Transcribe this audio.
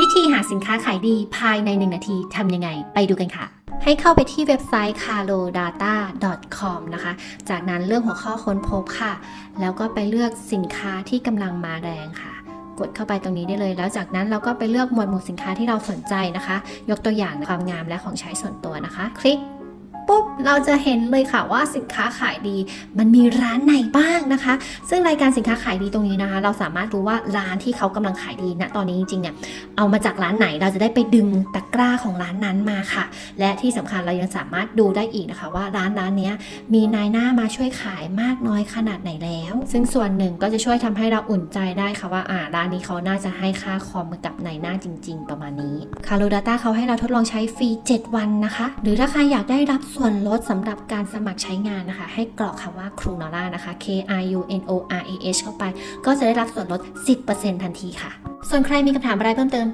วิธีหาสินค้าขายดีภายใน 1 นาทีทำยังไง ไปดูกันค่ะ ให้เข้าไปที่เว็บไซต์ carodata.com นะคะ จากนั้นเลือกหัวข้อค้นพบค่ะ แล้วก็ไปเลือกสินค้าที่กำลังมาแรงค่ะ กดเข้าไปตรงนี้ได้เลย แล้วจากนั้นเราก็ไปเลือกหมวดหมู่สินค้าที่เราสนใจนะคะ ยกตัวอย่างความงามและของใช้ส่วนตัวนะคะ คลิก ปุ๊บเราจะเห็นเลยค่ะว่าสินค้าขายดี มันมีร้านไหนบ้างนะคะ ซึ่งรายการสินค้าขายดีตรงนี้นะคะ เราสามารถรู้ว่าร้านที่เขากำลังขายดีณตอนนี้จริงๆเนี่ยเอามาจากร้านไหนเราจะได้ไปดึงตะกร้าของร้านนั้นมาค่ะ และที่สำคัญเรายังสามารถดูได้อีกนะคะ ว่าร้านร้านเนี้ยมีนายหน้ามาช่วยขายมากน้อยขนาดไหนแล้ว ซึ่งส่วนหนึ่งก็จะช่วยทำให้เราอุ่นใจได้ค่ะว่าอ่าร้านนี้เขาน่าจะให้ค่าคอมกับนายหน้าจริง ๆ ประมาณนี้ c a r o Data เขาให้เราทดลองใช้ฟรี 7 วันนะคะ หรือถ้าใครอยากได้รับส่วนลดสำหรับการสมัครใช้งานนะคะ ให้กรอกคำว่าครูนอร่านะคะ K R U N O R A H เข้าไป ก็จะได้รับส่วนลด 10%ทันทีค่ะ ส่วนใครมีคำถามอะไรเพิ่มเติม